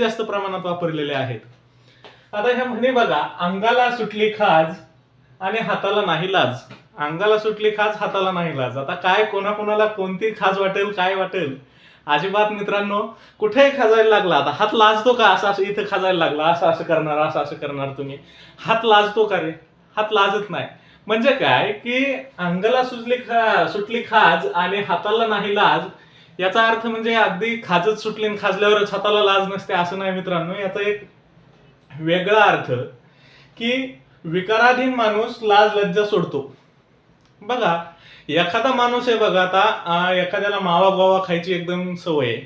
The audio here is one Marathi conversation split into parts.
जास्त प्रमाणात वापरलेल्या आहेत. आता ह्या म्हणे बघा अंगाला सुटली खाज आणि हाताला नाही लाज. अंगाला सुटली खाज हाताला नाही लाज. आता काय कोणाकोणाला कोणती खाज वाटेल काय वाटेल? अजिबात मित्रांनो कुठेही खाजायला लागला आता हात लाजतो का? असं असं इथं खाजायला लागला असं असं करणार असं असं करणार तुम्ही. हात लाजतो का रे? हात लाजत नाही. म्हणजे काय? की अंगाला सुजली खा सुटली खाज आणि हाताला नाही लाज याचा अर्थ म्हणजे अगदी खाजच सुटली आणि खाजल्यावरच हाताला लाज नसते असं नाही मित्रांनो. याचा एक वेगळा अर्थ की विकाराधीन माणूस लाज लज्जा सोडतो. बघा एखादा माणूस आहे बघा आता एखाद्याला मावा गोवा खायची एकदम सवय आहे.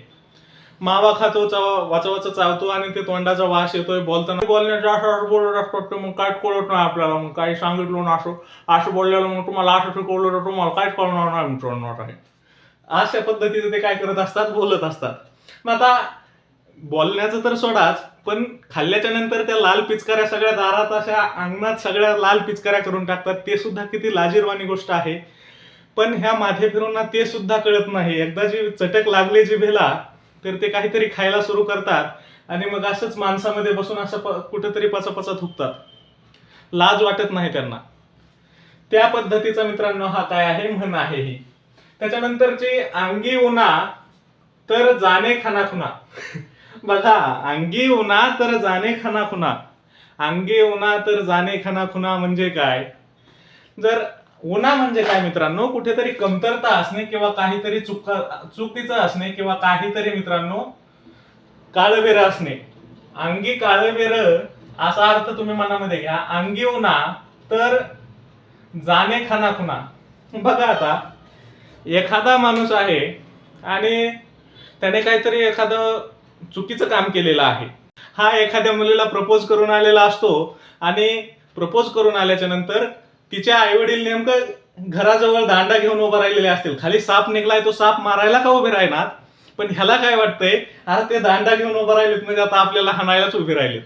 मावा खातो चावा वाचा चावतो आणि ते तोंडाचा वास येतोय बोलताना बोलण्याचं असं बोलत असतो मग काय कळत नाही आपल्याला मग काही सांगितलं ना असं असं बोललेलं मग तुम्हाला असं शिकवलं तर तुम्हाला काहीच कळणार नाही मित्रांनो आहे अशा पद्धतीने ते काय करत असतात बोलत असतात. मग आता बोलण्याचं तर सोडाच पण खाल्ल्याच्या नंतर त्या लाल पिचकाऱ्या सगळ्या दारात अशा अंगणात सगळ्या लाल पिचकाऱ्या करून टाकतात ते सुद्धा किती लाजीरवाणी गोष्ट आहे. पण ह्या माथे फिरूंना ते सुद्धा कळत नाही. एकदा जी चटक लागली जिभेला तर ते काहीतरी खायला सुरू करतात आणि मग असंच माणसामध्ये बसून असं प- कुठेतरी पचापचा थुकतात लाज वाटत नाही त्यांना. त्या पद्धतीचा मित्रांनो हा काय आहे? म्हण आहे ही. त्याच्यानंतरची अंगी उन्हा तर जाणे खानाखुना बघा अंगी उन्हा तर जाणे खानाखुना अंगी उन्हा तर जाणे खानाखुना म्हणजे काय? जर उन्हा म्हणजे काय मित्रांनो? कुठेतरी कमतरता असणे किंवा काहीतरी चुक चुकीचं असणे किंवा काहीतरी मित्रांनो काळबेर असणे. अंगी काळबेर असा अर्थ तुम्ही मनामध्ये घ्या. अंगी उन्हा तर जाणे खानाखुना बघा आता. एखादा माणूस आहे आणि त्याने काहीतरी एखादं चुकीचं काम केलेलं आहे. हा एखाद्या मुलीला प्रपोज करून आलेला असतो आणि प्रपोज करून आल्याच्यानंतर तिच्या आई वडील नेमकं घराजवळ दांडा घेऊन उभा राहिलेले असतील. खाली साप निघलाय तो साप मारायला का उभे राहणार? पण ह्याला काय वाटतंय? अरे ते दांडा घेऊन उभं राहिलेत म्हणजे आता आपल्याला हाणायलाच उभे राहिलेत.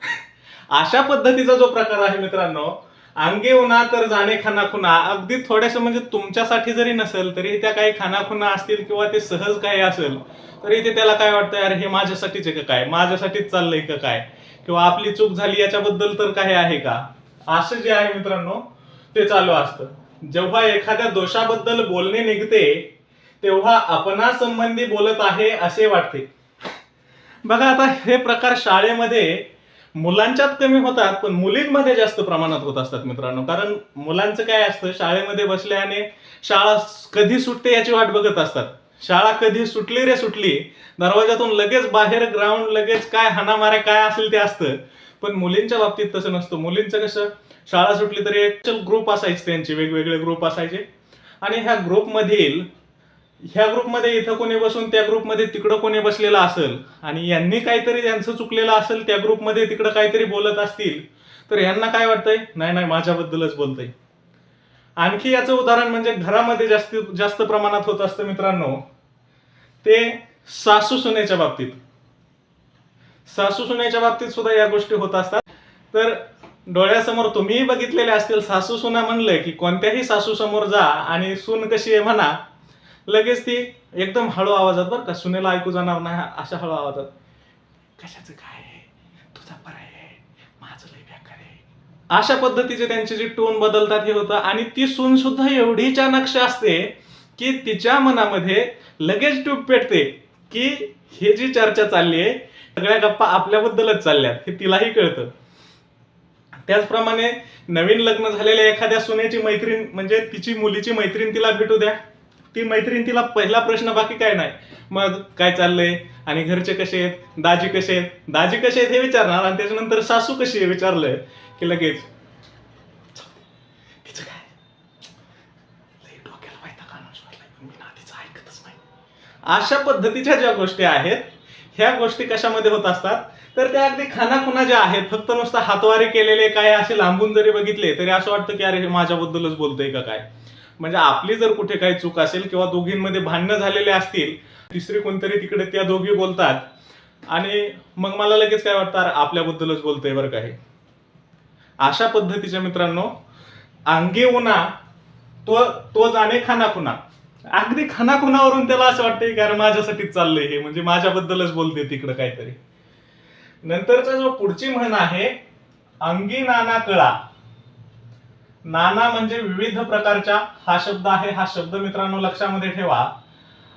अशा पद्धतीचा जो प्रकार आहे मित्रांनो अंगे उन्हा तर जाणे खानाखुना अगदी थोड्याशा म्हणजे तुमच्यासाठी जरी नसेल तरी त्या काही खानाखुना असतील किंवा ते सहज काही असेल तरी ते त्याला काय वाटतं यार हे माझ्यासाठीच आहे का काय? माझ्यासाठीच चाललंय का काय? किंवा आपली चूक झाली याच्याबद्दल तर काही आहे का? असं जे आहे मित्रांनो ते चालू असतं. जेव्हा एखाद्या दोषाबद्दल बोलणे निघते तेव्हा आपणासंबंधी बोलत आहे असे वाटते. बघा आता हे प्रकार शाळेमध्ये मुलांच्यात कमी होतात पण मुलींमध्ये जास्त प्रमाणात होत असतात मित्रांनो. कारण मुलांचं काय असतं शाळेमध्ये बसल्याने शाळा कधी सुटते याची वाट बघत असतात. शाळा कधी सुटली रे सुटली दरवाजातून लगेच बाहेर ग्राउंड लगेच काय हाणामाऱ्या काय असेल ते असतं. पण मुलींच्या बाबतीत तसं नसतं. मुलींचं कसं शाळा सुटली तरी एक ग्रुप असायचे त्यांचे वेगवेगळे ग्रुप असायचे. आणि ह्या ग्रुपमधील ह्या ग्रुपमध्ये इथं कोणी बसून त्या ग्रुपमध्ये तिकडं कोणी बसलेलं असेल आणि यांनी काहीतरी यांचं चुकलेलं असेल त्या ग्रुपमध्ये तिकडं काहीतरी बोलत असतील तर यांना काय वाटतंय? नाही नाही माझ्याबद्दलच बोलतंय. आणखी याचं उदाहरण म्हणजे घरामध्ये जास्त जास्त प्रमाणात होत असतं मित्रांनो ते सासू सुनेच्या बाबतीत. सासू सुनेच्या बाबतीत सुद्धा या गोष्टी होत असतात. तर डोळ्यासमोर तुम्हीही बघितलेले असतील सासू सुना म्हणलं की कोणत्याही सासू समोर जा आणि सून कशी आहे म्हणा लगेच ती एकदम हळू आवाजात बरं का सुनेला ऐकू जाणार नाही अशा हळू आवाजात कशाचं काय आहे? तुझा पर्याय आहे. माझं लय बेकार आहे. अशा पद्धतीचे त्यांचे जे टोन बदलतात हे होतं. आणि ती सून सुद्धा एवढी चाणक्ष असते की तिच्या मनामध्ये लगेच ट्यूब पेटते की हे जी चर्चा चालली आहे सगळ्या गप्पा आपल्याबद्दलच चालल्यात हे तिलाही कळतं. त्याचप्रमाणे नवीन लग्न झालेल्या एखाद्या सुनेची मैत्रीण म्हणजे तिची मुलीची मैत्रीण तिला भेटू द्या. ती मैत्रीण तिला पहिला प्रश्न बाकी काय नाही. मग काय चाललंय? आणि घरचे कसे आहेत? दाजी कसे आहेत? दाजी कसे आहेत हे विचारणार आणि त्याच्यानंतर सासू कशी आहे विचारलंय की लगेच अशा पद्धतीच्या ज्या गोष्टी आहेत ह्या गोष्टी कशामध्ये होत असतात? तर त्या अगदी खानाखुना ज्या आहेत फक्त नुसतं हातवारे केलेले काय असे लांबून जरी बघितले तरी असं वाटतं की अरे माझ्याबद्दलच बोलतोय का काय? म्हणजे आपली जर कुठे काही चूक असेल किंवा दोघींमध्ये भांडणं झालेले असतील तिसरी कोणतरी तिकडे त्या दोघी बोलतात. आणि मग मला लगेच काय वाटतं आपल्याबद्दलच बोलतंय बरं काय अशा पद्धतीच्या मित्रांनो अंगी उन्हा तो तो जाणे खानाखुना अगदी खानाखुनावरून त्याला असं वाटतंय की अरे माझ्यासाठीच चाललंय हे म्हणजे माझ्याबद्दलच बोलते तिकडं काहीतरी. नंतरचा जो पुढची म्हण आहे अंगी नाना कळा. नाना म्हणजे विविध प्रकारच्या हा शब्द आहे हा शब्द मित्रांनो लक्षामध्ये ठेवा.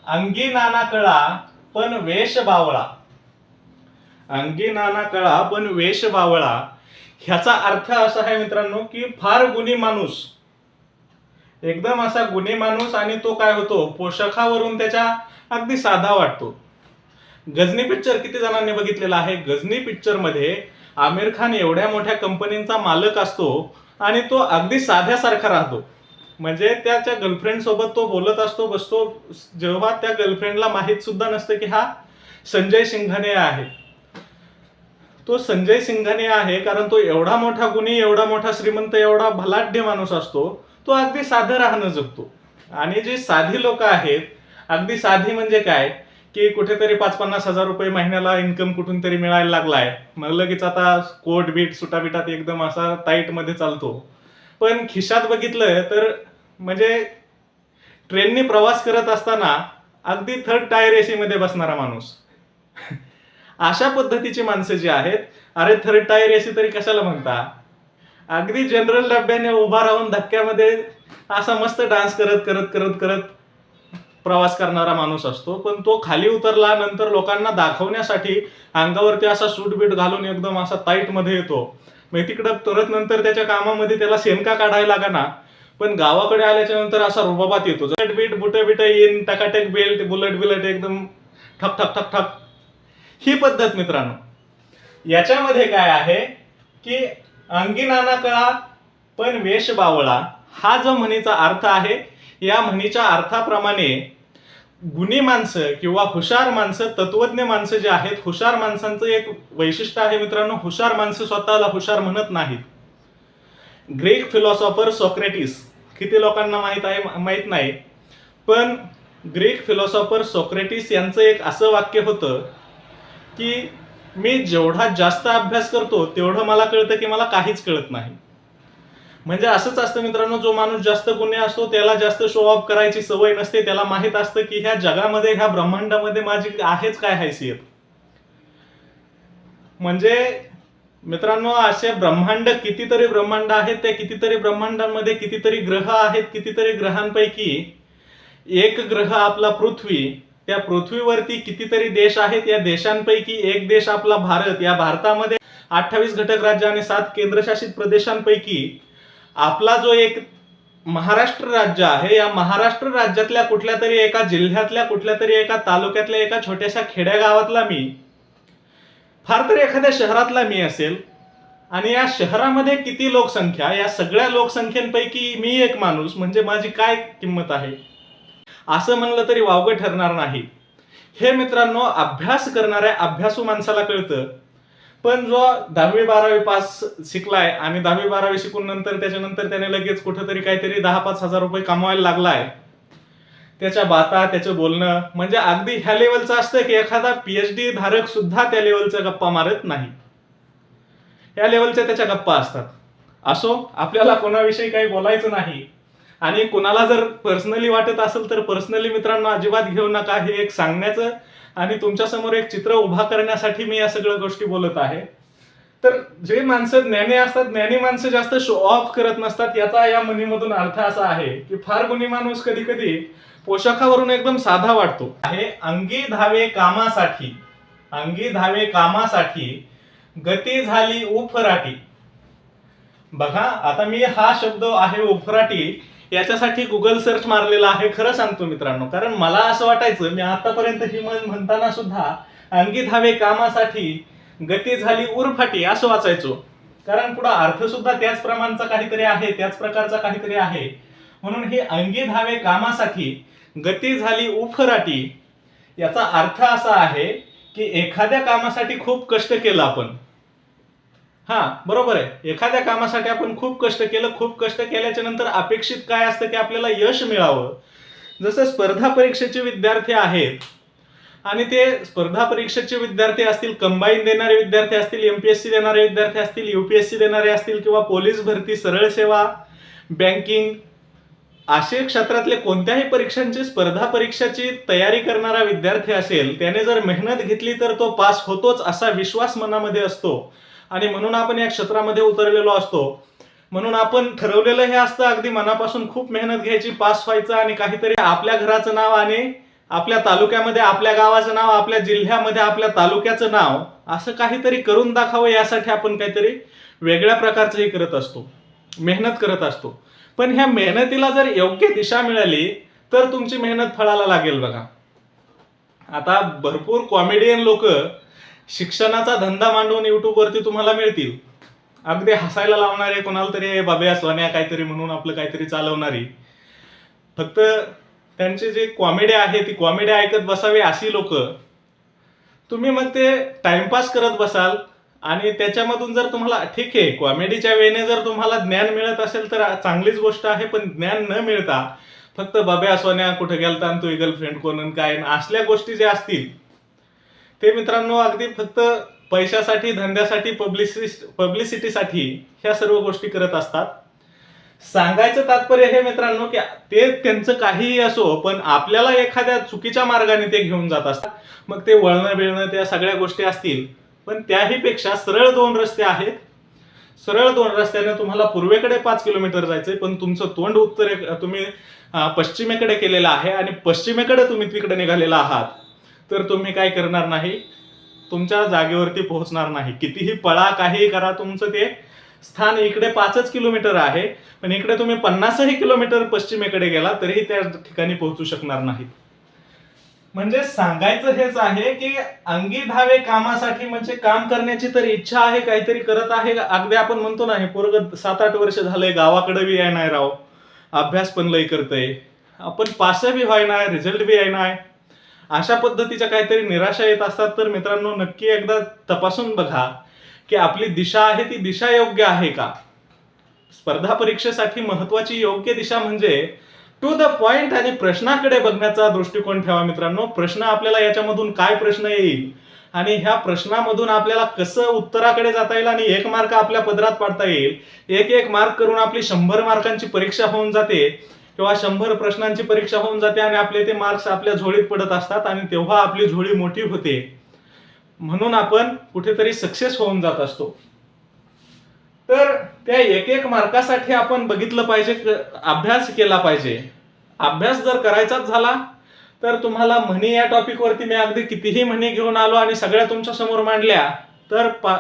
अंगी नाना कळा पण वेश बावळा. अंगी नाना कळा पण वेश बावळा. ह्याचा अर्थ असा आहे मित्रांनो की फार गुणी माणूस. एकदम असा गुणी माणूस आणि तो काय होतो पोषाखावरून त्याच्या अगदी साधा वाटतो. गजनी पिक्चर किती जणांनी बघितलेला आहे? गजनी पिक्चरमध्ये आमिर खान एवढ्या मोठ्या कंपनीचा मालक असतो आणि तो अगदी साध्यासारखा राहतो. म्हणजे त्याच्या गर्लफ्रेंड सोबत तो बोलत असतो बसतो. जेव्हा त्या गर्लफ्रेंडला माहीत सुद्धा नसतं की हा संजय सिंघाने आहे. तो संजय सिंघाने आहे कारण तो एवढा मोठा गुणी एवढा मोठा श्रीमंत एवढा भलाढ्य माणूस असतो तो अगदी साधं राहणं जगतो आणि जे साधी लोक आहेत अगदी साधी म्हणजे काय? की कुठेतरी पाच पन्नास हजार रुपये महिन्याला इन्कम कुठून तरी मिळायला लागलाय. मग लगेच आता कोट बीट सुटाबिटात एकदम असा टाईटमध्ये चालतो. पण खिशात बघितलं तर म्हणजे ट्रेननी प्रवास करत असताना अगदी थर्ड टायर एसी मध्ये बसणारा माणूस. अशा पद्धतीची माणसं जी आहेत अरे थर्ड टायर एसी तरी कशाला म्हणता? अगदी जनरल डब्याने उभा राहून धक्क्यामध्ये असा मस्त डान्स करत करत करत करत प्रवास करणारा माणूस असतो पण तो खाली उतरला नंतर लोकांना दाखवण्यासाठी अंगावरती असा सूट बीट घालून एकदम असा टाईटमध्ये येतो. मग तिकडं परत नंतर त्याच्या कामामध्ये त्याला शेणका काढायला लागा ना. पण गावाकडे आल्याच्यानंतर असा रुबाबात येतो. जट बीट बुटे बिट येईन टकाटक बेल्ट बुलेट बिलट एकदम ठक ठक ठक ठक. ही पद्धत मित्रांनो. याच्यामध्ये काय आहे की अंगी नाना कळा पण वेश बावळा हा जो म्हणीचा अर्थ आहे या म्हणीच्या अर्थाप्रमाणे गुणी माणसं किंवा हुशार माणसं तत्वज्ञ माणसं जे आहेत हुशार माणसांचं एक वैशिष्ट्य आहे मित्रांनो हुशार माणसं स्वतःला हुशार म्हणत नाहीत. ग्रीक फिलॉसॉफर सॉक्रेटिस किती लोकांना माहीत आहे माहीत नाही पण ग्रीक फिलॉसॉफर सॉक्रेटिस यांचं एक असं वाक्य होतं की मी जेवढा जास्त अभ्यास करतो तेवढं मला कळतं की मला काहीच कळत नाही. म्हणजे असंच असतं मित्रांनो जो माणूस जास्त गुन्हे असतो त्याला जास्त शो ऑफ करायची सवय नसते. त्याला माहीत असतं की ह्या जगामध्ये ह्या ब्रह्मांडामध्ये माझी आहेच काय हैसियत. म्हणजे मित्रांनो असे ब्रह्मांड कितीतरी ब्रह्मांड आहेत त्या कितीतरी ब्रह्मांडांमध्ये कितीतरी ग्रह आहेत कितीतरी ग्रहांपैकी एक ग्रह आपला पृथ्वी त्या पृथ्वीवरती कितीतरी देश आहेत या देशांपैकी एक देश आपला भारत. या भारतामध्ये अठ्ठावीस घटक राज्य आणि सात केंद्रशासित प्रदेशांपैकी आपला जो एक महाराष्ट्र राज्य आहे या महाराष्ट्र राज्यातल्या कुठल्या तरी एका जिल्ह्यातल्या कुठल्या तरी एका तालुक्यातल्या एका छोट्याशा खेड्यागावातला मी फार तर एखाद्या शहरातला मी असेल आणि या शहरामध्ये किती लोकसंख्या या सगळ्या लोकसंख्येपैकी मी एक माणूस म्हणजे माझी काय किंमत आहे? असं म्हणलं तरी वावगं ठरणार नाही. हे मित्रांनो अभ्यास करणाऱ्या अभ्यासू माणसाला कळतं पण जो दहावी बारावी पास शिकलाय आणि दहावी बारावी शिकून नंतर त्याच्यानंतर त्याने लगेच कुठेतरी काहीतरी दहा पाच हजार रुपये कमवायला लागलाय. त्याच्या बाता त्याचं बोलणं म्हणजे अगदी ह्या लेवलचं असतं की एखादा पीएचडी धारक सुद्धा त्या लेवलच्या गप्पा मारत नाही. या लेवलच्या त्याच्या गप्पा असतात. असो आपल्याला कोणाविषयी काही बोलायचं नाही. आणि कुणाला जर पर्सनली वाटत असेल तर पर्सनली मित्रांनो अजिबात घेऊ नका. हे एक सांगण्याचं आणि तुमच्यासमोर एक चित्र उभा करण्यासाठी मी या सगळ्या गोष्टी बोलत आहे. तर जे माणसं ज्ञानी असतात ज्ञानी माणसं जास्त शो ऑफ करत नसतात याचा या म्हणीमधून अर्थ असा आहे की फार गुणी माणूस कधी कधी पोशाखावरून एकदम साधा वाटतो. आहे अंगी धावे कामासाठी अंगी धावे कामासाठी गती झाली उफराटी. बघा आता मी हा शब्द आहे उफराटी याच्यासाठी गुगल सर्च मारलेला आहे खरं सांगतो मित्रांनो. कारण मला असं वाटायचं मी आतापर्यंत ही म्हणताना सुद्धा अंगी धावे कामासाठी गती झाली उरफाटी असं वाचायचो. कारण पुढे अर्थ सुद्धा त्याच प्रमाणचा काहीतरी आहे त्याच प्रकारचा काहीतरी आहे. म्हणून हे अंगी धावे कामासाठी गती झाली उफराटी. याचा अर्थ असा आहे की एखाद्या कामासाठी खूप कष्ट केलं आपण. हा बरोबर आहे. एखाद्या कामासाठी आपण खूप कष्ट केलं खूप कष्ट केल्याच्यानंतर अपेक्षित काय असतं की आपल्याला यश मिळावं? जसं स्पर्धा परीक्षेचे विद्यार्थी आहेत आणि ते स्पर्धा परीक्षेचे विद्यार्थी असतील कंबाईन देणारे विद्यार्थी असतील एमपीएससी देणारे विद्यार्थी असतील युपीएससी देणारे असतील किंवा पोलीस भरती सरळ सेवा बँकिंग असे क्षेत्रातले कोणत्याही परीक्षांची स्पर्धा परीक्षाची तयारी करणारा विद्यार्थी असेल त्याने जर मेहनत घेतली तर तो पास होतोच असा विश्वास मनामध्ये असतो. आणि म्हणून आपण या क्षेत्रामध्ये उतरलेलो असतो. म्हणून आपण ठरवलेलं हे असतं अगदी मनापासून खूप मेहनत घ्यायची पास व्हायचं आणि काहीतरी आपल्या घराचं नाव आणि आपल्या तालुक्यामध्ये आपल्या गावाचं नाव आपल्या जिल्ह्यामध्ये आपल्या तालुक्याचं नाव असं काहीतरी करून दाखावं यासाठी आपण काहीतरी वेगळ्या प्रकारचंही करत असतो. मेहनत करत असतो. पण ह्या मेहनतीला जर योग्य दिशा मिळाली तर तुमची मेहनत फळाला लागेल बघा. आता भरपूर कॉमेडियन लोक शिक्षणाचा धंदा मांडून युट्यूबवरती तुम्हाला मिळतील. अगदी हसायला लावणारे कोणाला तरी बाब्या सोन्या काहीतरी म्हणून आपलं काहीतरी चालवणारी. फक्त त्यांची जी कॉमेडी आहे ती कॉमेडी ऐकत बसावी अशी लोक. तुम्ही मग ते टाइमपास करत बसाल आणि त्याच्यामधून जर तुम्हाला ठीक आहे कॉमेडीच्या वेळेने जर तुम्हाला ज्ञान मिळत असेल तर चांगलीच गोष्ट आहे पण ज्ञान न मिळता फक्त बाब्या सोन्या कुठे गेलता आणि तुझी गर्लफ्रेंड कोण काय असल्या गोष्टी ज्या असतील ते मित्रांनो अगदी फक्त पैशासाठी धंद्यासाठी पब्लिसिस्ट पब्लिसिटीसाठी ह्या सर्व गोष्टी करत असतात. सांगायचं तात्पर्य हे मित्रांनो की ते त्यांचं काहीही असो पण आपल्याला एखाद्या चुकीच्या मार्गाने ते घेऊन जात असतात. मग ते वळणं बिळणं त्या सगळ्या गोष्टी असतील. पण त्याही पेक्षा सरळ दोन रस्ते आहेत. सरळ दोन रस्त्याने तुम्हाला पूर्वेकडे पाच किलोमीटर जायचंय पण तुमचं तोंड उत्तरे तुम्ही पश्चिमेकडे केलेलं आहे आणि पश्चिमेकडे तुम्ही तिकडे निघालेला आहात. तर तुम्ही काय करणार नाही? तुमच्या जागेवरती पोहोचणार नाही. कितीही पळा काहीही करा तुमचं ते स्थान इकडे पाचच किलोमीटर आहे. पण इकडे तुम्ही पन्नासही किलोमीटर पश्चिमेकडे गेला तरीही त्या ठिकाणी पोहोचू शकणार नाहीत. म्हणजे सांगायचं हेच आहे की अंगी धावे कामासाठी म्हणजे काम करण्याची तर इच्छा आहे काहीतरी करत आहे. अगदी आपण म्हणतो ना हे पोरग सात आठ वर्ष झालंय गावाकडे बी आहे नाही राव. अभ्यास पण लय करतय. आपण पास बी व्हाय नाही रिझल्ट बी आहे नाही अशा पद्धतीच्या काहीतरी निराशा येत असतात तर मित्रांनो नक्की एकदा तपासून बघा की आपली दिशा आहे ती दिशा योग्य आहे का? स्पर्धा परीक्षेसाठी महत्वाची योग्य दिशा म्हणजे टू द पॉइंट आणि प्रश्नाकडे बघण्याचा दृष्टिकोन ठेवा मित्रांनो. प्रश्न आपल्याला याच्यामधून काय प्रश्न येईल आणि ह्या प्रश्नामधून आपल्याला कसं उत्तराकडे जाता येईल आणि एक मार्क आपल्या पदरात पाडता येईल. एक एक मार्क करून आपली शंभर मार्कांची परीक्षा होऊन जाते. किंवा शंभर प्रश्नांची परीक्षा होऊन जाते आणि आपले ते मार्क्स आपल्या झोळीत पडत असतात आणि तेव्हा आपली झोळी मोठी होते. म्हणून आपण कुठेतरी सक्सेस होऊन जात असतो. तर त्या एक एक मार्कासाठी आपण बघितलं पाहिजे अभ्यास केला पाहिजे. अभ्यास जर करायचाच झाला तर तुम्हाला म्हणी या टॉपिकवरती मी अगदी कितीही म्हणी घेऊन आलो आणि सगळ्या तुमच्यासमोर मांडल्या तर पा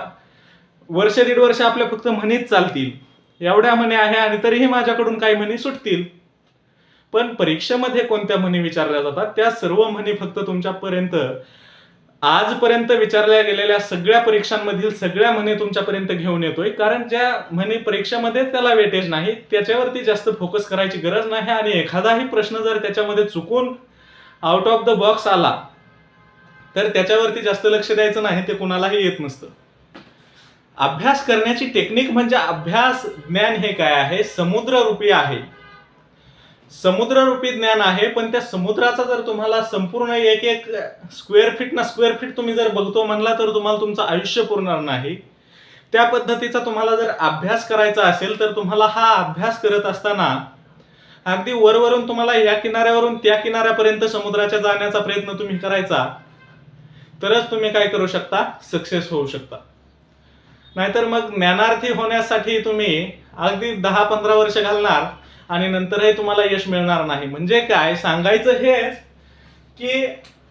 वर्ष दीड वर्ष आपल्या फक्त म्हणीच चालतील. एवढ्या म्हणी आहे आणि तरीही माझ्याकडून काही म्हणी सुटतील. पण परीक्षेमध्ये कोणत्या म्हणी विचारल्या जातात? त्या सर्व म्हणी फक्त तुमच्यापर्यंत आजपर्यंत विचारल्या गेलेल्या सगळ्या परीक्षांमधील सगळ्या म्हणी तुमच्यापर्यंत घेऊन येतोय. कारण ज्या म्हणी परीक्षेमध्ये त्याला वेटेज नाही त्याच्यावरती जास्त फोकस करायची गरज नाही आणि एखादाही प्रश्न जर त्याच्यामध्ये चुकून आउट ऑफ द बॉक्स आला तर त्याच्यावरती जास्त लक्ष द्यायचं नाही ते कुणालाही येत नसतं. अभ्यास करण्याची टेक्निक म्हणजे अभ्यास ज्ञान हे काय आहे? समुद्ररूपी आहे. समुद्ररूपी ज्ञान आहे पण त्या समुद्राचा जर तुम्हाला संपूर्ण एक एक स्क्वेअर फीट ना स्क्वेअर फीट तुम्ही जर बघतो म्हणला तर तुम्हाला तुमचं आयुष्य पुरणार नाही. त्या पद्धतीचा तुम्हाला जर अभ्यास करायचा असेल तर तुम्हाला हा अभ्यास करत असताना अगदी वरवरून तुम्हाला या किनाऱ्यावरून त्या किनाऱ्यापर्यंत समुद्राच्या जाण्याचा प्रयत्न तुम्ही करायचा तरच तुम्ही काय करू शकता? सक्सेस होऊ शकता. नाहीतर मग ज्ञानार्थी होण्यासाठी तुम्ही अगदी दहा पंधरा वर्ष घालणार आणि नंतरही तुम्हाला यश मिळणार नाही. म्हणजे काय? सांगायचं हेच की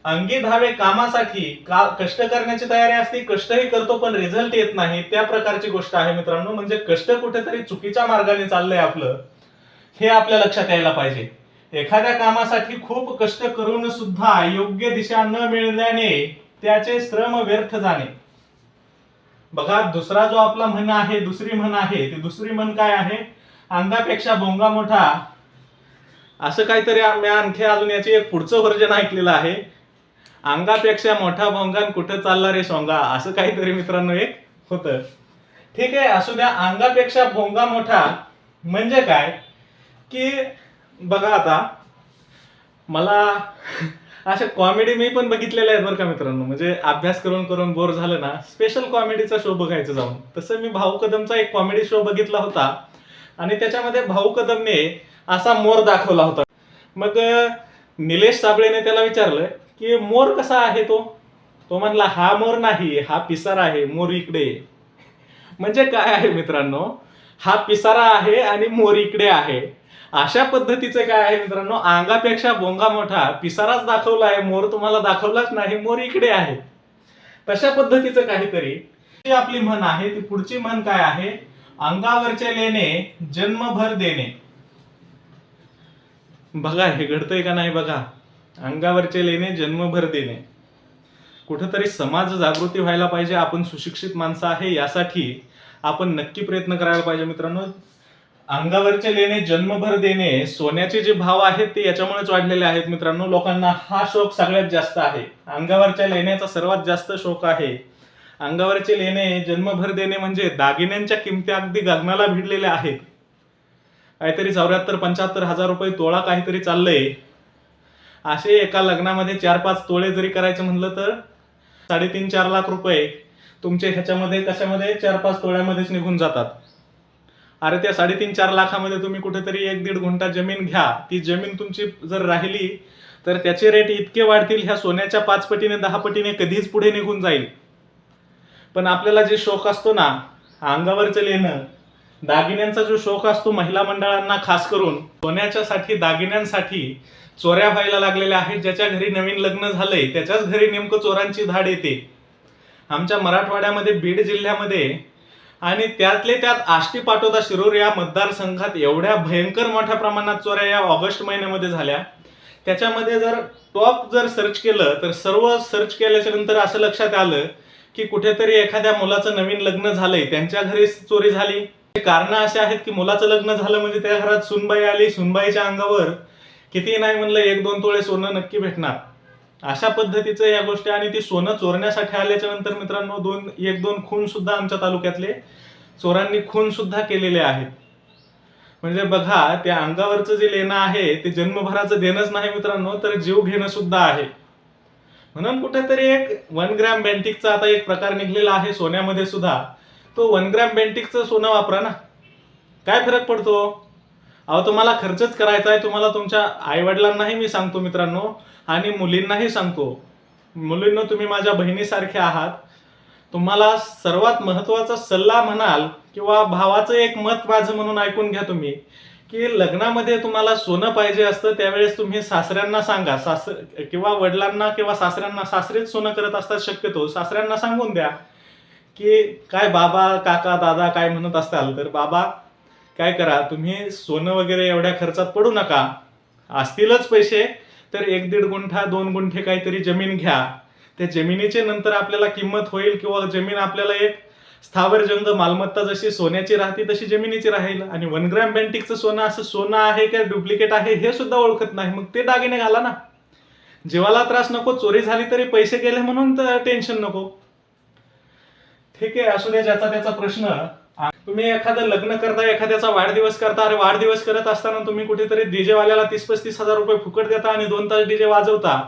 अंगी धावे कामासाठी का कष्ट करण्याची तयारी असते कष्टही करतो पण रिझल्ट येत नाही. त्या प्रकारची गोष्ट आहे मित्रांनो. म्हणजे कष्ट कुठेतरी चुकीच्या मार्गाने चाललंय आपलं हे आपल्या लक्षात यायला पाहिजे. एखाद्या कामासाठी खूप कष्ट करून सुद्धा योग्य दिशा न मिळण्याने त्याचे श्रम व्यर्थ जाणे. बघा दुसरा जो आपला म्हण आहे दुसरी म्हण आहे ती दुसरी म्हण काय आहे? अंगापेक्षा भोंगा मोठा. असं काहीतरी मी आणखी अजून याचे एक पुढचं व्हर्जन ऐकलेलं आहे. अंगापेक्षा मोठा बोंगान कुठं चालला रे सोंगा? असं काहीतरी मित्रांनो एक होतं. ठीक आहे असू द्या अंगापेक्षा भोंगा मोठा म्हणजे काय? की बघा आता मला अशा कॉमेडी मी पण बघितलेल्या आहेत बरं का मित्रांनो. म्हणजे अभ्यास करून करून बोर झालं ना स्पेशल कॉमेडीचा शो बघायचं जाऊन. तसं मी भाऊ कदमचा एक कॉमेडी शो बघितला होता. आणि त्याच्यामध्ये भाऊ कदमने असा मोर दाखवला होता. मग निलेश साबळेने त्याला विचारलं की मोर कसा आहे तो? तो म्हणला हा मोर नाही हा पिसारा आहे मोर इकडे म्हणजे काय आहे मित्रांनो? हा पिसारा आहे आणि मोर इकडे आहे. अशा पद्धतीचं काय आहे मित्रांनो? अंगापेक्षा बोंगा मोठा पिसाराच दाखवला आहे मोर तुम्हाला दाखवलाच नाही मोर इकडे आहे. तशा पद्धतीचं काहीतरी. जी आपली म्हण आहे ती पुढची म्हण काय आहे? अंगावरचे लेणे जन्मभर देणे. बघा हे घडतंय का नाही बघा? अंगावरचे लेणे जन्मभर देणे. कुठंतरी समाज जागृती व्हायला पाहिजे आपण सुशिक्षित माणसं आहे यासाठी आपण नक्की प्रयत्न करायला पाहिजे मित्रांनो. अंगावरचे लेणे जन्मभर देणे सोन्याचे जे भाव आहेत ते याच्यामुळेच वाढलेले आहेत मित्रांनो. लोकांना हा शोक सगळ्यात जास्त आहे. अंगावरच्या लेण्याचा सर्वात जास्त शोक आहे. अंगावरचे लेणे जन्मभर देणे म्हणजे दागिन्यांच्या किमती अगदी गगनाला भिडलेल्या आहेत. काहीतरी चौऱ्याहत्तर पंच्याहत्तर हजार रुपये तोळा काहीतरी चाललंय. असे एका लग्नामध्ये चार पाच तोळे जरी करायचं म्हणलं तर साडेतीन चार लाख रुपये तुमचे ह्याच्यामध्ये कशामध्ये? चार पाच तोळ्यामध्येच निघून जातात. अरे त्या साडेतीन चार लाखामध्ये तुम्ही कुठेतरी एक दीड गुंठा जमीन घ्या. ती जमीन तुमची जर राहिली तर त्याचे रेट इतके वाढतील ह्या सोन्याच्या पाच पटीने दहा पटीने कधीच पुढे निघून जाईल. पण आपल्याला जे शोक असतो ना अंगावरचं लेणं दागिन्यांचा जो शोक असतो महिला मंडळांना खास करून सोन्याच्यासाठी दागिन्यांसाठी चोऱ्या व्हायला लागलेल्या आहेत ज्याच्या घरी नवीन लग्न झालंय त्याच्याच घरी नेमकं चोरांची धाड येते. आमच्या मराठवाड्यामध्ये बीड जिल्ह्यामध्ये आणि त्यातले त्यात आष्टी पाटोदा शिरूर या मतदारसंघात एवढ्या भयंकर मोठ्या प्रमाणात चोऱ्या या ऑगस्ट महिन्यामध्ये झाल्या. त्याच्यामध्ये जर टॉप जर सर्च केलं तर सर्व सर्च केल्याच्यानंतर असं लक्षात आलं की कुठेतरी एखाद्या मुलाचं नवीन लग्न झालंय त्यांच्या घरी चोरी झाली. कारण असे आहेत की मुलाचं लग्न झालं म्हणजे त्या घरात सुनबाई आली सुनबाईच्या अंगावर किती नाही म्हणलं एक दोन तोळे सोनं नक्की भेटणार. अशा पद्धतीचं या गोष्टी आणि ती सोनं चोरण्यासाठी आल्याच्यानंतर मित्रांनो दोन एक दोन खून सुद्धा आमच्या तालुक्यातले चोरांनी खून सुद्धा केलेले आहेत. म्हणजे बघा त्या अंगावरचं जे लेणं आहे ते जन्मभराचं देणंच नाही मित्रांनो तर जीव घेणं सुद्धा आहे. म्हणून कुठेतरी एक वन ग्रॅम बेंटिकचा आता एक प्रकार निघलेला आहे सोन्यामध्ये सुद्धा. तो वन ग्रॅम बेंटिकचं सोनं वापरा ना. काय फरक पडतो? अहो तुम्हाला खर्चच करायचा आहे. तुम्हाला तुमच्या आईवडिलांनाही मी सांगतो मित्रांनो आणि मुलींनाही सांगतो. मुलींनो तुम्ही माझ्या बहिणीसारखे आहात. तुम्हाला सर्वात महत्त्वाचा सल्ला म्हणाल किंवा भावाचं एक मत माझं म्हणून ऐकून घ्या तुम्ही. की लग्नामध्ये तुम्हाला सोनं पाहिजे असतं त्यावेळेस तुम्ही सासऱ्यांना सांगा. सास किंवा वडिलांना किंवा सासऱ्यांना सासरेच सोनं करत असतात शक्यतो. सासऱ्यांना सांगून द्या की काय बाबा काका दादा काय म्हणत असताल तर बाबा काय करा तुम्ही सोनं वगैरे एवढ्या खर्चात पडू नका. असतीलच पैसे तर एक दीड गुंठा दोन गुंठे काहीतरी जमीन घ्या. त्या जमिनीचे नंतर आपल्याला किंमत होईल किंवा जमीन आपल्याला एक स्थावर जंग मालमत्ता जशी सोन्याची राहते तशी जमिनीची राहील. आणि वन ग्रॅम बँटिकचं सोनं असं सोनं आहे का डुप्लिकेट आहे हे सुद्धा ओळखत नाही. मग ते दागिने घाला ना. जीवाला त्रास नको चोरी झाली तरी पैसे गेले म्हणून तर टेन्शन नको. ठीक आहे असू दे ज्याचा त्याचा प्रश्न. तुम्ही एखादं लग्न करता एखाद्याचा वाढदिवस करता अरे वाढदिवस करत असताना तुम्ही कुठेतरी डीजे वाल्याला तीस पस्तीस हजार रुपये फुकट देता आणि दोन तास डीजे वाजवता.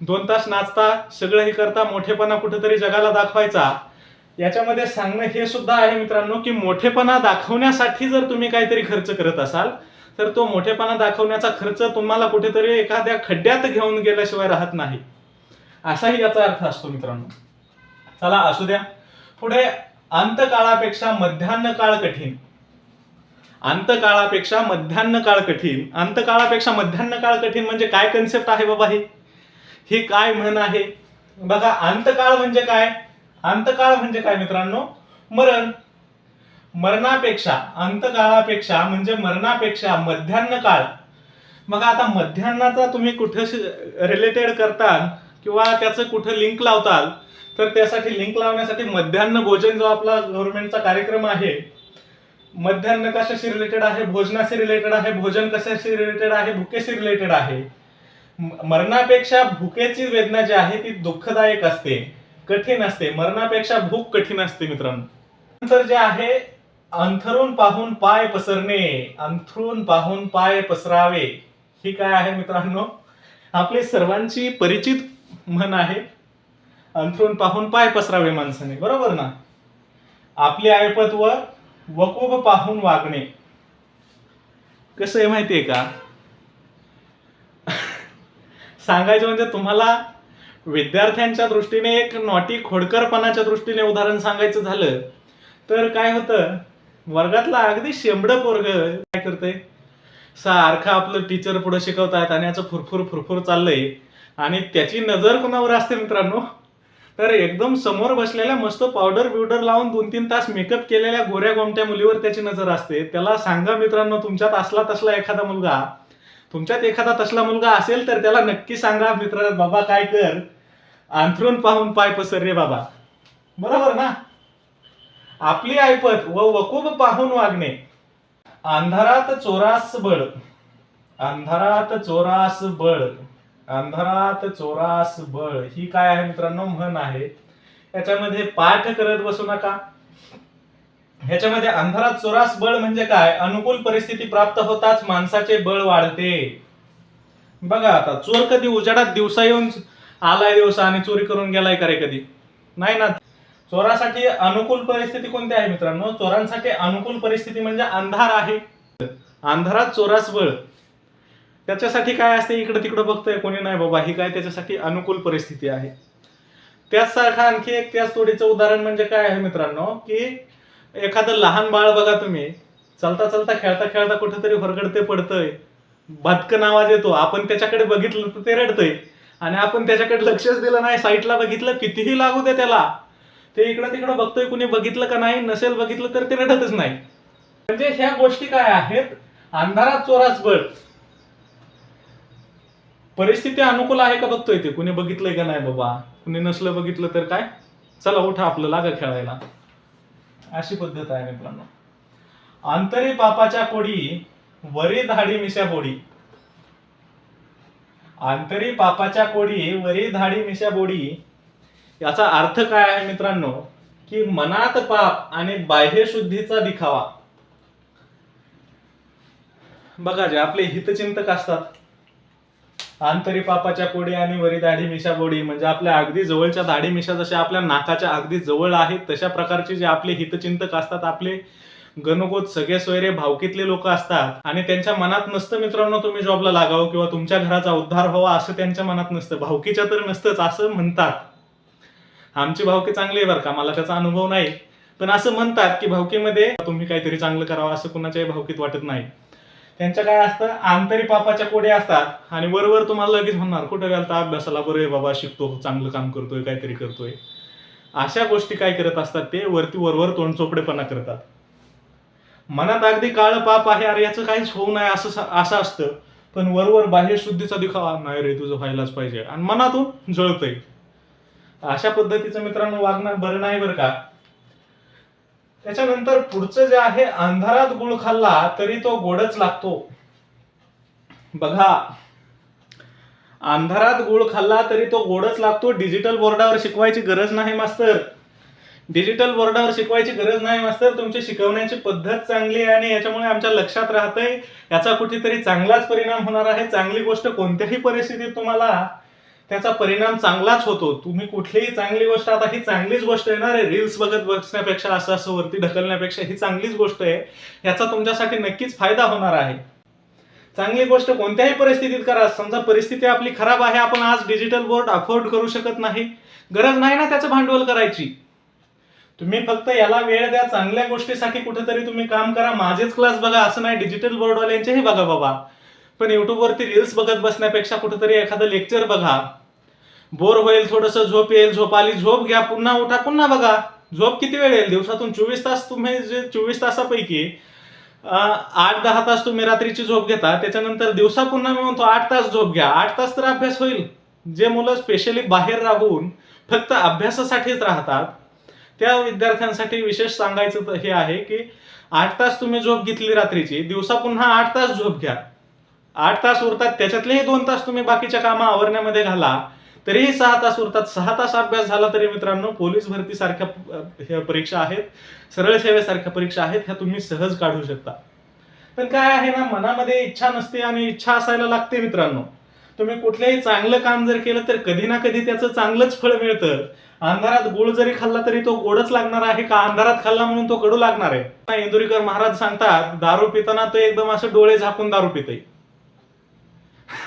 दोन तास नाचता सगळं हे करता मोठेपणा कुठेतरी जगाला दाखवायचा. याच्यामध्ये सांगणं हे सुद्धा आहे मित्रांनो की मोठेपणा दाखवण्यासाठी जर तुम्ही काहीतरी खर्च करत असाल तर तो मोठेपणा दाखवण्याचा खर्च तुम्हाला कुठेतरी एखाद्या खड्ड्यात घेऊन गेल्याशिवाय राहत नाही. असाही याचा अर्थ असतो मित्रांनो. चला असू द्या. पुढे अंतकाळापेक्षा मध्यान्ह काळ कठीण. अंतकाळापेक्षा मध्यान्ह काळ कठीण. अंतकाळापेक्षा मध्यान्ह काळ कठीण म्हणजे काय कन्सेप्ट आहे बाबा हे? ही काय म्हण आहे? बघा अंतकाळ म्हणजे काय? अंतकाळ म्हणजे काय मित्रांनो? मरण. मरणापेक्षा अंतकाळापेक्षा म्हणजे मरणापेक्षा मध्यान्ह काळ. मग आता मध्यान्नाचा तुम्ही कुठं रिलेटेड करताल किंवा त्याचं कुठं लिंक लावताल तर त्यासाठी लिंक लावण्यासाठी मध्यान्ह भोजन जो आपला गव्हर्नमेंटचा कार्यक्रम आहे मध्यान्ह कशाशी रिलेटेड आहे? भोजनाशी रिलेटेड आहे? भोजन कशाशी रिलेटेड आहे? भुकेशी रिलेटेड आहे? मरणापेक्षा भुकेची वेदना जी आहे ती दुःखदायक असते. कठीण असते. मरणापेक्षा भूक कठीण असते मित्रांनो. नंतर जे आहे अंथरून पाहून पाय पसरणे अंथरून पाहून पाय पसरावे ही काय आहे मित्रांनो? आपली सर्वांची परिचित म्हण आहे अंथरून पाहून पाय पसरावे माणसाने. बरोबर ना? आपले ऐपत व वकूब पाहून वागणे. कसं आहे माहिती आहे का? सांगायचं म्हणजे तुम्हाला विद्यार्थ्यांच्या दृष्टीने एक नॉटी खोडकरपणाच्या दृष्टीने उदाहरण सांगायचं झालं तर काय होतं? वर्गातला अगदी शेंबड पोरग काय करतंय? सारखं आपलं टीचर पुढे शिकवतायत आणि याचं फुरफुर फुरफुर चाललंय. आणि त्याची नजर कोणावर असते मित्रांनो? तर एकदम समोर बसलेल्या मस्त पावडर बिवडर लावून दोन तीन तास मेकअप केलेल्या गोऱ्या गोमट्या मुलीवर त्याची नजर असते. त्याला सांगा मित्रांनो तुमच्यात असला तसला एखादा मुलगा तुमच्यात एखादा तसला मुलगा असेल तर त्याला नक्की सांगा मित्र बाबा काय कर? अंथरून पाहून पाय पसर रे बाबा. बरोबर ना? आपली ऐपत व वकूब पाहून वागणे. अंधारात चोरास बळ. अंधारात चोरास बळ. अंधारात चोरास बळ. ही काय आहे मित्रांनो? म्हण आहे. याच्यामध्ये पाठ करत बसू नका. ह्याच्यामध्ये अंधारात चोरास बळ म्हणजे काय? अनुकूल परिस्थिती प्राप्त होताच माणसाचे बळ वाढते. बघा आता चोर कधी उजाडात दिवसा येऊन आलाय दिवसा आणि चोरी करून गेलाय का रे कधी? नाही ना. चोरासाठी अनुकूल परिस्थिती कोणती आहे मित्रांनो? चोरांसाठी अनुकूल परिस्थिती म्हणजे अंधार आहे. अंधारात चोरास बळ. त्याच्यासाठी काय असते? इकडे तिकडे बघतोय कोणी नाही बाबा. ही काय त्याच्यासाठी अनुकूल परिस्थिती आहे. त्याचसारखं आणखी एक त्याच तोडीचं उदाहरण म्हणजे काय आहे मित्रांनो? की एखादं लहान बाळ बघा तुम्ही. चलता चलता खेळता खेळता कुठेतरी हरगडते पडतंय. भटकन आवाज येतो. आपण त्याच्याकडे बघितलं तर ते रडतंय. आणि आपण त्याच्याकडे लक्षच दिलं नाही साईटला बघितलं कितीही लागू दे त्याला. ते इकडं तिकडं बघतोय कुणी बघितलं का नाही नसेल बघितलं तर ते रडतच नाही. म्हणजे ह्या गोष्टी काय आहेत? अंधारात चोराच बळ. परिस्थिती अनुकूल आहे का बघतोय ते? कुणी बघितलंय का नाही बाबा? कुणी नसलं बघितलं तर काय? चला उठा आपलं लागा खेळायला. अशी पद्धत आहे मित्रांनो. आंतरी पापाच्या कोडी वरी धाडी मिशा बोडी. आंतरी पापाच्या कोडी वरी धाडी मिशा बोडी. याचा अर्थ काय आहे मित्रांनो? की मनात पाप आणि बाह्य शुद्धीचा दिखावा. बघा जे आपले हितचिंतक असतात. आंतरी पापाच्या कोडी आणि वरी दाढी मिशा बोडी म्हणजे आपल्या अगदी जवळच्या दाढी मिशा जशा आपल्या नाकाच्या अगदी जवळ आहेत तशा प्रकारचे जे आपले हितचिंतक असतात आपले गणगोत सगळे सोयरे भावकीतले लोक असतात. आणि त्यांच्या मनात नसतं मित्रांनो तुम्ही जॉबला लागावं किंवा तुमच्या घराचा उद्धार व्हावा असं त्यांच्या मनात नसतं. भावकीच्या तर नसतंच असं म्हणतात. आमची भावकी चांगली आहे बरं का मला त्याचा अनुभव नाही. पण असं म्हणतात की भावकीमध्ये तुम्ही काहीतरी चांगलं करावं असं कुणाच्याही भावकीत वाटत नाही. त्यांच्या काय असतं आंतरी पापाच्या कोडे असतात. आणि वरवर तुम्हाला लगेच म्हणणार कुठं घालता अभ्यासाला? बरं आहे बाबा शिकतो चांगलं काम करतोय काहीतरी करतोय. अशा गोष्टी काय करत असतात ते? वरती वरवर तोंडचोपडेपणा करतात. मनात अगदी काळ पाप आहे अरे याचं काहीच होऊ नये असं असं असतं. पण वरवर बाह्य शुद्धीचा दिखावा नाही रे तुझं व्हायलाच पाहिजे. आणि मनातून जळतंय. अशा पद्धतीचं मित्रांनो वागणं बरं नाही बरं का? त्याच्यानंतर पुढचं जे आहे अंधारात गुळ खाल्ला तरी तो गोडच लागतो. बघा अंधारात गुळ खाल्ला तरी तो गोडच लागतो. डिजिटल बोर्डावर शिकवायची गरज नाही मास्तर. डिजिटल बोर्डावर शिकवायची गरज नाही मास्तर. तुमची शिकवण्याची पद्धत चांगली आहे आणि याच्यामुळे आमच्या लक्षात राहतंय. याचा कुठेतरी चांगलाच परिणाम होणार आहे. चांगली गोष्ट कोणत्याही परिस्थितीत तुम्हाला त्याचा परिणाम चांगलाच होतो. तुम्ही कुठलीही चांगली गोष्ट आता ही चांगलीच गोष्ट आहे ना रे रील्स बघत बसण्यापेक्षा असं असं वरती ढकलण्यापेक्षा ही चांगलीच गोष्ट आहे. याचा तुमच्यासाठी नक्कीच फायदा होणार आहे. चांगली गोष्ट कोणत्याही परिस्थितीत करा. समजा परिस्थिती आपली खराब आहे आपण आज डिजिटल बोर्ड अफोर्ड करू शकत नाही. गरज नाही ना त्याचं भांडवल करायची. तुम्ही फक्त याला वेळ द्या चांगल्या गोष्टीसाठी कुठेतरी तुम्ही काम करा. माझेच क्लास बघा असं नाही डिजिटल बोर्डवाल्यांचेही बघा बाबा. पण युट्यूबवरती रील्स बघत बसण्यापेक्षा कुठेतरी एखादं लेक्चर बघा. बोर होईल थोडस झोप येईल झोप आली झोप घ्या पुन्हा उठा पुन्हा बघा. झोप किती वेळ येईल? दिवसातून चोवीस तास तुम्ही जे चोवीस तासापैकी आठ दहा तास तुम्ही रात्रीची झोप घेता त्याच्यानंतर दिवसा पुन्हा मी म्हणतो आठ तास झोप घ्या. आठ तास तर अभ्यास होईल. जे मुलं स्पेशली बाहेर राहून फक्त अभ्यासासाठीच राहतात त्या विद्यार्थ्यांसाठी विशेष सांगायचं तर हे आहे की आठ तास तुम्ही झोप घेतली रात्रीची दिवसा पुन्हा आठ तास झोप घ्या. आठ तास उरतात त्याच्यातलेही दोन तास तुम्ही बाकीच्या कामं आवरण्यामध्ये घाला. तरीही सहा तास उरतात. सहा तास अभ्यास झाला तरी मित्रांनो पोलीस भरती सारख्या ह्या परीक्षा आहेत. सरळ सेवेसारख्या परीक्षा आहेत ह्या तुम्ही सहज काढू शकता. पण काय आहे ना मनामध्ये इच्छा नसते आणि इच्छा असायला लागते मित्रांनो. तुम्ही कुठलंही चांगलं काम जर केलं तर कधी ना कधी त्याचं चांगलंच फळ मिळतं. अंधारात गुळ जरी खाल्ला तरी तो गोडच लागणार आहे का अंधारात खाल्ला म्हणून तो कडू लागणार आहे? इंदुरीकर महाराज सांगतात दारू पिताना तो एकदम असं डोळे झाकून दारू पिते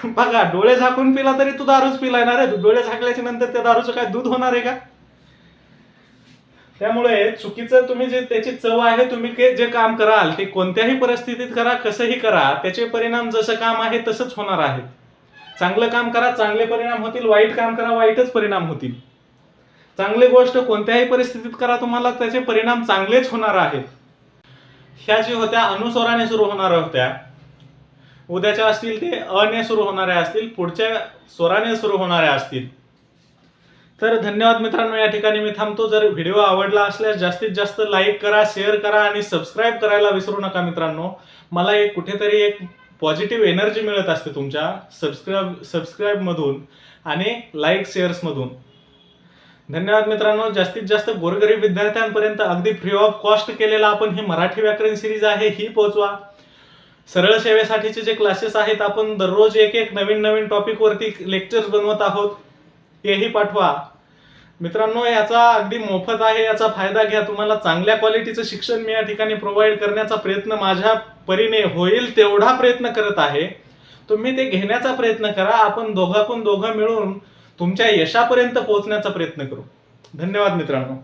बघा डोळे झाकून पिला तरी तू दारूच पिलाय ना रे डोळे झाकल्याच्या नंतर त्या दारूचं काय दूध होणार आहे का? त्यामुळे चुकीचं तुम्ही जे त्याची चव आहे तुम्ही जे काम कराल ते कोणत्याही परिस्थितीत करा कसंही करा त्याचे परिणाम जसं काम आहे तसंच होणार आहे. चांगलं काम करा चांगले परिणाम होतील. वाईट काम करा वाईटच परिणाम होतील. चांगली गोष्ट कोणत्याही परिस्थितीत करा तुम्हाला त्याचे परिणाम चांगलेच होणार आहेत. ह्या जे होत्या अनुस्वराने सुरू होणार होत्या उद्याच्या असतील ते अने सुरू होणाऱ्या असतील पुढच्या स्वराने सुरू होणाऱ्या असतील. तर धन्यवाद मित्रांनो या ठिकाणी मी थांबतो. जर व्हिडिओ आवडला असल्यास जास्तीत जास्त लाईक करा शेअर करा आणि सबस्क्राईब करायला विसरू नका मित्रांनो. मला एक कुठेतरी एक पॉझिटिव्ह एनर्जी मिळत असते तुमच्या सबस्क्राईब सबस्क्राईबमधून आणि लाईक शेअर्समधून धन्यवाद मित्रांनो. जास्तीत जास्त गोरगरीब विद्यार्थ्यांपर्यंत अगदी फ्री ऑफ कॉस्ट केलेला आपण ही मराठी व्याकरण सिरीज आहे. ही पोहोचवा. सरळ सेवेसाठीचे जे क्लासेस आहेत आपण दररोज एक एक नवीन नवीन टॉपिकवरती लेक्चर्स बनवत आहोत हेही पाठवा. मित्रांनो याचा अगदी मोफत आहे याचा फायदा घ्या. तुम्हाला चांगल्या क्वालिटीचं शिक्षण मी या ठिकाणी प्रोव्हाइड करण्याचा प्रयत्न माझ्या परीने होईल तेवढा प्रयत्न करत आहे. तुम्ही ते घेण्याचा प्रयत्न करा. आपण दोघाकून दोघं मिळून तुमच्या यशापर्यंत पोहोचण्याचा प्रयत्न करू. धन्यवाद मित्रांनो.